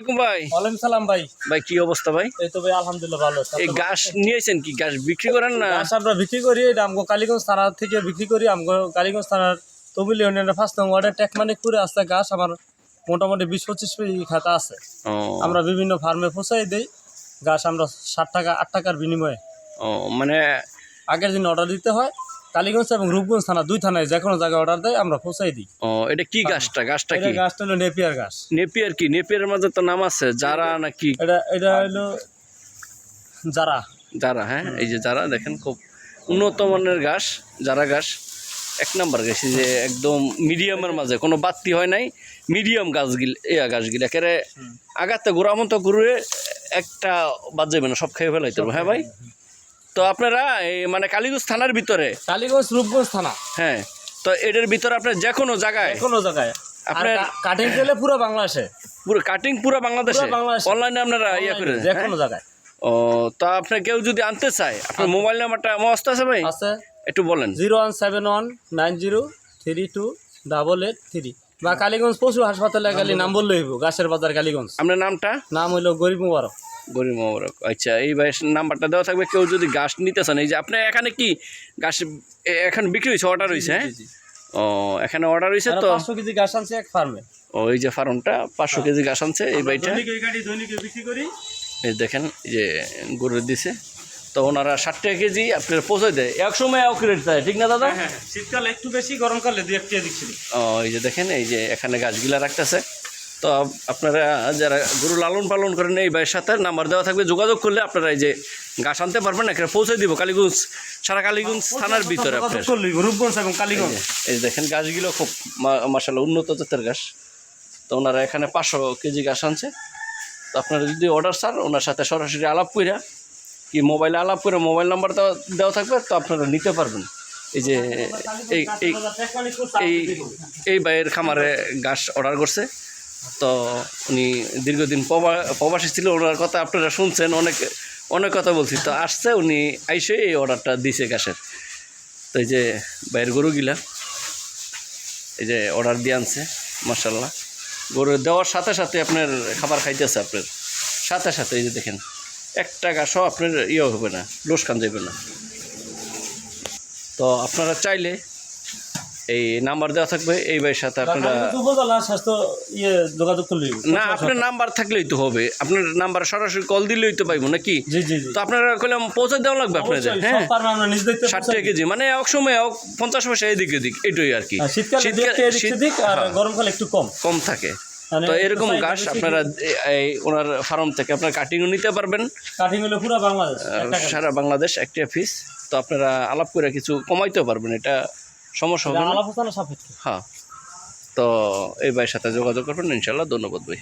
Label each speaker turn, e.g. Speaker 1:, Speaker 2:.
Speaker 1: আসসালামু ভাই।
Speaker 2: ওয়ালাইকুম সালাম ভাই।
Speaker 1: ভাই কি অবস্থা ভাই?
Speaker 2: এই তো ভাই আলহামদুলিল্লাহ ভালো
Speaker 1: এই গাছ নিয়েছেন কি? গাছ বিক্রি করেন না?
Speaker 2: গাছ আমরা বিক্রি করি এটা আমগো কালীগঞ্জ থানা থেকে বিক্রি করি আমগো কালীগঞ্জ থানার তবিল ইউনিয়নের ফার্স্ট নং ওয়ার্ডের টেকমানিকপুরে আছে গাছ আমার মোটামুটি বিশ পঁচিশ খাতা আছে। আমরা বিভিন্ন ফার্মে পৌঁছাই দেই গাছ আমরা ষাট টাকা আট টাকার বিনিময়ে।
Speaker 1: ও মানে
Speaker 2: আগের দিন অর্ডার দিতে হয় কালীগঞ্জ এবং রূপগঞ্জ থানা দুই থানায় যে কোনো জায়গায় অর্ডার দেয় আমরা পৌঁছাই দিই।
Speaker 1: ও এটা কি গাছটা? গাছটা কি?
Speaker 2: গাছটা হলো নেপিয়ার গাছ।
Speaker 1: নেপিয়ার কি? নেপিয়ারের মাঝে তো নাম আছে যারা নাকি
Speaker 2: এটা এটা হলো যারা।
Speaker 1: যারা হ্যাঁ? এই যে যারা দেখেন খুব উন্নত মানের ঘাস যারা ঘাস এক নাম্বার গাছ যে একদম মিডিয়ামের মাঝে কোনো বাত্তি হয় নাই মিডিয়াম গাছগুলি এয়া গাছগুলি একেবারে আগাতে ঘুরামন্ত ঘুরে একটা বাদ যাবে না সব খেয়ে ফেলাইতে হ্যাঁ ভাই? তো আপনারা এই মানে কালীগঞ্জ থানার ভিতরে?
Speaker 2: কালীগঞ্জ রূপগঞ্জ থানা।
Speaker 1: হ্যাঁ তো এটার ভিতরে আপনার যে কোনো জায়গায়?
Speaker 2: যে কোনো জায়গায়।
Speaker 1: আপনার-
Speaker 2: কাটিং পেলে পুরো বাংলাদেশে।
Speaker 1: পুরো কাটিং পুরো বাংলাদেশে?
Speaker 2: পুরো বাংলাদেশে।
Speaker 1: অনলাইনে আপনারা ইয়ে করে
Speaker 2: যে কোনো জায়গায়।
Speaker 1: ও তা আপনার কেউ যদি আনতে চায় আপনার মোবাইল নাম্বারটা মস্ত আছে ভাই?
Speaker 2: আছে।
Speaker 1: একটু বলেন।
Speaker 2: Zero one seven one nine zero three two double eight three. বা কালীগঞ্জ পশু হাসপাতালে গেলে নাম বললে হইব গাছের বাজার কালীগঞ্জ।
Speaker 1: আপনার নামটা?
Speaker 2: নাম হইল গরিব মুবারক।
Speaker 1: গরিব মোবারক আচ্ছা এই ভাইয়ের নাম্বারটা দেওয়া থাকবে কেউ যদি গাছ নিতে চান এই যে আপনার এখানে কি গাছ এখন বিক্রি হয়েছে অর্ডার হয়েছে হ্যাঁ? ও এখানে অর্ডার হয়েছে তো?
Speaker 2: পাঁচশো কেজি গাছ আনছে এক ফার্মে
Speaker 1: ও এই যে ফার্মটা পাঁচশো কেজি গাছ আনছে এই বাইটা
Speaker 2: দৈনিক এই বিক্রি করি।
Speaker 1: এই দেখেন এই যে গরুর দিছে। তো ওনারা ষাট টাকা কেজি আপনার পৌঁছে দেয়। এক সময় এক রেট দেয় ঠিক না দাদা?
Speaker 2: হ্যাঁ শীতকালে একটু বেশি গরমকালে দু একটা দিচ্ছি।
Speaker 1: ও এই যে দেখেন এই যে এখানে গাছগুলা রাখতেছে। তো আপনারা যারা গরু লালন পালন করেন এই ভাইয়ের সাথে নাম্বার দেওয়া থাকবে যোগাযোগ করলে আপনারা এই যে গাছ আনতে পারবেন এখানে পৌঁছে দিব কালীগঞ্জ সারা কালীগঞ্জ থানার ভিতরে আপনার।
Speaker 2: রূপগঞ্জ এবং কালীগঞ্জ।
Speaker 1: এই যে দেখেন গাছগুলো খুব মাসাল্লাহ উন্নত জাতের গাছ তো ওনারা এখানে পাঁচশো কেজি গাছ আনছে। তো আপনারা যদি অর্ডার চান ওনার সাথে সরাসরি আলাপ কইরা কি মোবাইলে আলাপ করে মোবাইল নাম্বার দেওয়া থাকবে, তো আপনারা নিতে পারবেন। এই যে, এই এই এই খামারে গাছ অর্ডার করছে। তো উনি দীর্ঘদিন প্রবা- প্রবাসী ছিল, ওনার কথা আপনারা শুনছেন, অনেক অনেক কথা বলছি। তো আসছে, উনি আইসে এই অর্ডারটা দিছে গাছের তো এই যে ভাইয়ের গরুগুলা, এই যে অর্ডার দিয়ে আনছে মার্শাল্লাহ গরু দেওয়ার সাথে সাথে আপনার খাবার খাইতেছে আপনার। সাথে সাথে, এই যে দেখেন। এক টাকা সহ আপনার ইয়ে হবে না লোসকান যাবে না। তো আপনারা চাইলে এই নাম্বার দেওয়া থাকবে এই ভাইয়ের সাথে আপনারা
Speaker 2: ইয়ে
Speaker 1: না আপনার নাম্বার থাকলেই তো হবে। আপনার নাম্বার সরাসরি কল দিলেই তো পাইবো নাকি? তো আপনারা কইলাম পৌঁছে দেওয়া লাগবে আপনাদের হ্যাঁ?
Speaker 2: সব
Speaker 1: ষাট টাকা কেজি মানে এক সময় পঞ্চাশ পয়সা এদিক এদিক এটাই আর কি।
Speaker 2: শীতকালে
Speaker 1: হ্যাঁ,
Speaker 2: গরমকালে একটু কম।
Speaker 1: কম থাকে। তো এরকম গাছ আপনারা এই ওনার ফার্ম থেকে আপনার কাটিংও নিতে পারবেন।
Speaker 2: কাটিং হলো পুরো বাংলাদেশ।
Speaker 1: সারা বাংলাদেশ একটা ফিস তো আপনারা আলাপ করে কিছু কমাইতেও পারবেন এটা সমস্যা হবে না। হ্যাঁ। তো এই ভাইয়ের সাথে যোগাযোগ করবেন ইনশাল্লাহ ধন্যবাদ ভাই।